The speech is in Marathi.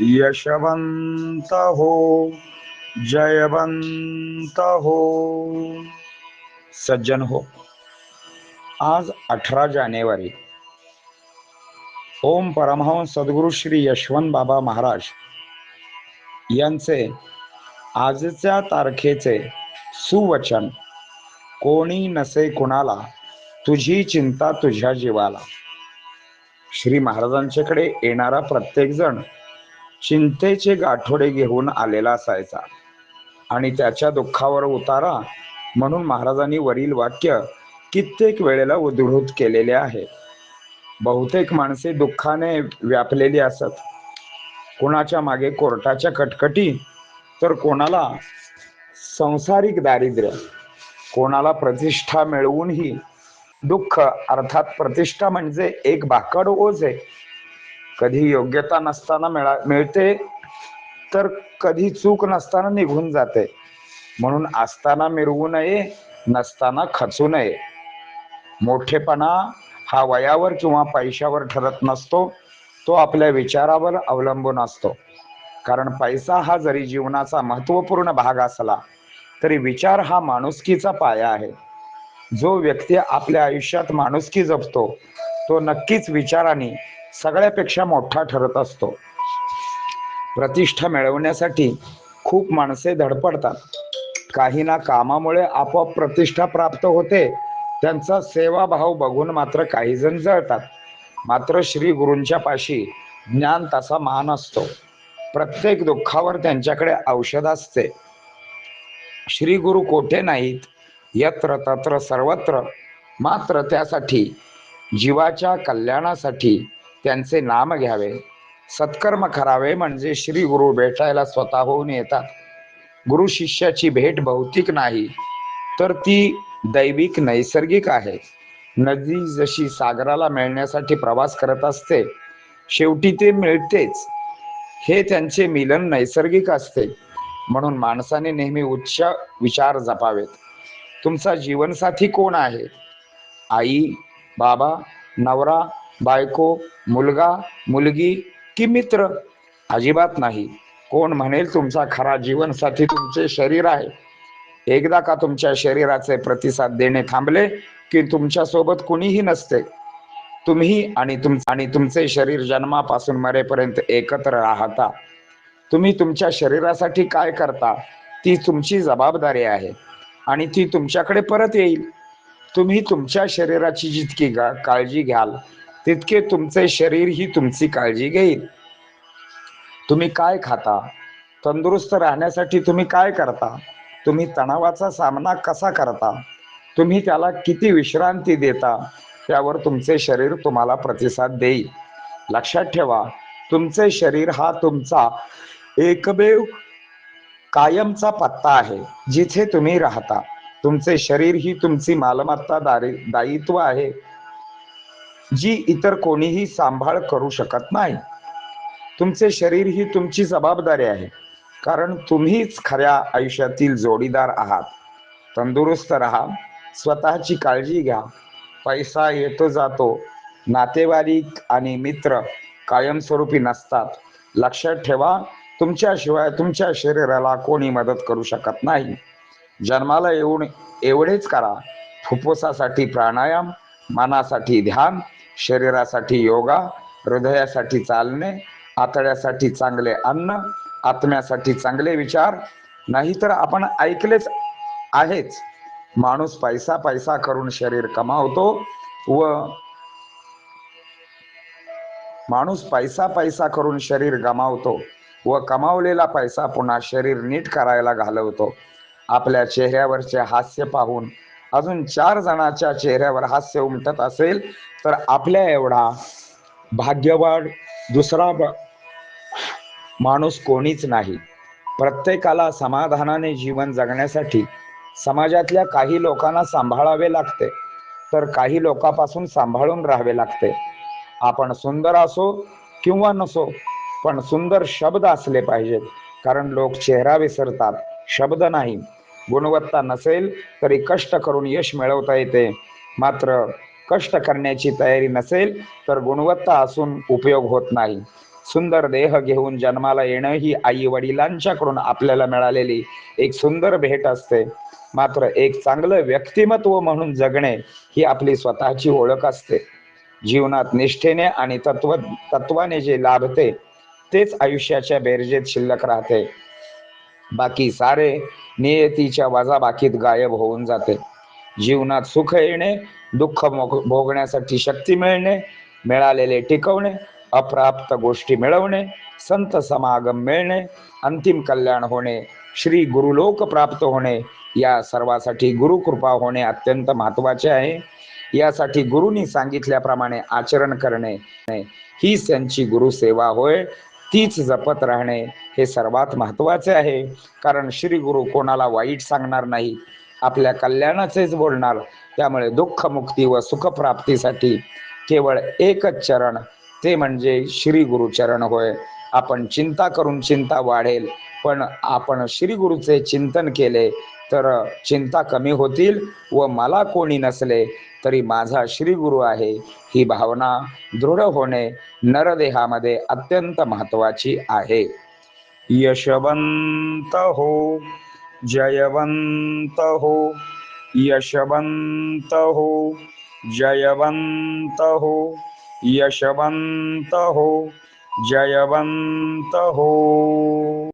यशवंत हो जयवंत हो सज्जन हो। आज अठरा जानेवारी। ओम परमहंस सद्गुरु श्री यशवंत बाबा महाराज यांचे आजच्या तारखेचे सुवचन कोणी नसे कुणाला तुझी चिंता तुझ्या जीवाला. श्री महाराजांच्याकडे येणारा प्रत्येक जण चिंतेचे गाठोडे घेऊन आलेला असायचा. आणि त्याच्या दुःखावर उतारा म्हणून महाराजांनी वरील वाक्य कित्येक वेळेला उद्धृत केलेले आहे. बहुतेक माणसे दुःखाने व्यापलेली असत. कोणाच्या मागे कोर्टाच्या कटकटी तर कोणाला संसारिक दारिद्र्य. कोणाला प्रतिष्ठा मिळवूनही दुःख अर्थात प्रतिष्ठा म्हणजे एक भाकड ओझ. आहे कधी योग्यता नसताना मिळा मिळते तर कधी चूक नसताना निघून जाते. म्हणून असताना मिरवू नये नसताना खचू नये. मोठेपणा हा वयावर किंवा पैशावर ठरत नसतो तो आपल्या विचारावर अवलंबून असतो. कारण पैसा हा जरी जीवनाचा महत्त्वपूर्ण भाग असला तरी विचार हा माणुसकीचा पाया आहे. जो व्यक्ती आपल्या आयुष्यात माणुसकी जपतो तो नक्कीच विचाराने सगळ्यापेक्षा मोठा ठरत असतो. प्रतिष्ठा मिळवण्यासाठी खूप माणसे धडपडतात. काहींना कामामुळे आपोआप प्रतिष्ठा प्राप्त होते. त्यांचा सेवाभाव बघून मात्र काही जण जळतात. मात्र श्री गुरूंच्या पाशी ज्ञान तसा मान असतो. प्रत्येक दुःखावर त्यांच्याकडे औषध असते. श्री गुरु कोठे नाहीत? यत्र तत्र सर्वत्र. मात्र त्यासाठी जीवाच्या कल्याणासाठी त्यांचे नाम घ्यावे. सत्कर्म करावे म्हणजे श्री गुरु भेटायला स्वतःहून येतात. गुरु शिष्याची भेट भौतिक नाही तर ती दैविक नैसर्गिक आहे. नदी जशी सागराला मिळण्यासाठी प्रवास करत असते शेवटी ते मिळतेच. हे त्यांचे मिलन नैसर्गिक असते. म्हणून माणसाने नेहमी उच्च विचार जपावेत. तुमचा जीवनसाथी कोण आहे? आई बाबा नवरा बायको मुलगा मुलगी की मित्र. अजिबात नाही. कोण म्हणेल तुमचा खरा जीवनसाथी तुमचे शरीर आहे. एकदा का तुमच्या शरीराचे प्रतिसाद देणे थांबले की तुमच्यासोबत कुणीही नसते. तुम्ही आणि तुम आणि तुमचे शरीर जन्मापासून मरेपर्यंत एकत्र राहता. तुम्ही तुमच्या शरीरासाठी काय करता? ती तुमची जबाबदारी आहे आणि ती तुमच्याकडे परत येईल. तुम्ही तुमच्या शरीराची जितकी काळजी घ्याल तितके तुमचे शरीर ही तुमची काळजी घेईल. तुम्ही काय खाता? तंदुरुस्त राहण्यासाठी तुम्ही काय करता? तुम्ही तणावाचा सामना कसा करता? तुम्ही त्याला किती विश्रांती देता? त्यावर तुमचे शरीर तुम्हाला प्रतिसाद देईल. लक्षात ठेवा तुमचे शरीर हा तुमचा एकमेव कायमचा पत्ता आहे जिथे तुम्ही राहता. तुमचे शरीर ही तुमची मालमत्ता दारी दायित्व आहे. जी इतर कोणीही सांभाळ करू शकत नाही. तुमचे शरीर ही तुमची जबाबदारी आहे. कारण तुम्हीच खऱ्या आयुष्यातील जोडीदार आहात. तंदुरुस्त राहा स्वतःची काळजी घ्या. पैसा येतो जातो. नातेवाईक आणि मित्र कायमस्वरूपी नसतात. लक्षात ठेवा तुमच्याशिवाय तुमच्या शरीराला कोणी मदत करू शकत नाही. जन्माला येऊन एवढेच करा. फुफ्फुसासाठी प्राणायाम मनासाठी ध्यान शरीरासाठी योगा हृदयासाठी चालणे आतड्यासाठी चांगले अन्न आत्म्यासाठी चांगले विचार. नाहीतर आपण ऐकलेच आहेच. माणूस पैसा पैसा करून शरीर कमावतो व माणूस पैसा पैसा करून शरीर गमावतो व कमावलेला पैसा पुन्हा शरीर नीट करायला घालवतो. आपल्या चेहऱ्यावरचे हास्य पाहून अजून चार जणाच्या चेहऱ्यावर हास्य उमटत असेल तर आपल्या एवढा भाग्यवान दुसरा ब- माणूस कोणीच नाही. प्रत्येकाला समाधानाने जीवन जगण्यासाठी समाजातल्या काही लोकांना सांभाळावे लागते तर काही लोकांपासून सांभाळून राहावे लागते. आपण सुंदर असो किंवा नसो पण सुंदर शब्द असले पाहिजेत कारण लोक चेहरा विसरतात शब्द नाही. गुणवत्ता नसेल तरी कष्ट करून यश मिळवता येते. मात्र कष्ट करण्याची तयारी नसेल तर गुणवत्ता असून उपयोग होत नाही. सुंदर देह घेऊन जन्माला येणं ही आई वडिलांच्याकडून आपल्याला मिळालेली एक सुंदर भेट असते. मात्र एक चांगलं व्यक्तिमत्व म्हणून जगणे ही आपली स्वतःची ओळख असते. जीवनात निष्ठेने आणि तत्व तत्वाने जे लाभते तेच आयुष्याच्या बेरजेत शिल्लक राहते. बाकी सारे नियतीच्या वजाबाकीत गायब होऊन जाते. जीवनात सुख येणे दुःख भोगण्यासाठी शक्ती मिळणे मिळालेले टिकवणे अप्राप्त गोष्टी मिळवणे संत समागम मिळणे अंतिम कल्याण होणे श्री गुरुलोक प्राप्त होणे या सर्वासाठी गुरुकृपा होणे अत्यंत महत्त्वाचे आहे. यासाठी गुरुनी सांगितल्याप्रमाणे आचरण करणे हीच त्यांची गुरुसेवा होय. तीच जपत राहणे हे सर्वात महत्त्वाचे आहे. कारण श्री गुरु कोणाला वाईट सांगणार नाही आपल्या कल्याणाचेच बोलणार त्यामुळे दुःख मुक्ती व सुखप्राप्तीसाठी केवळ एकच चरण ते म्हणजे श्री गुरु चरण होय. आपण चिंता करून चिंता वाढेल पण आपण श्री गुरुचे चिंतन केले तर चिंता कमी होतील व मला कोणी नसले तरी माझा श्री गुरु आहे. ही भावना दृढ होणे नरदेहामध्ये अत्यंत महत्वाची आहे. यशवंत हो जयवंत हो यशवंत हो जयवंत हो यशवंत हो जयवंत हो.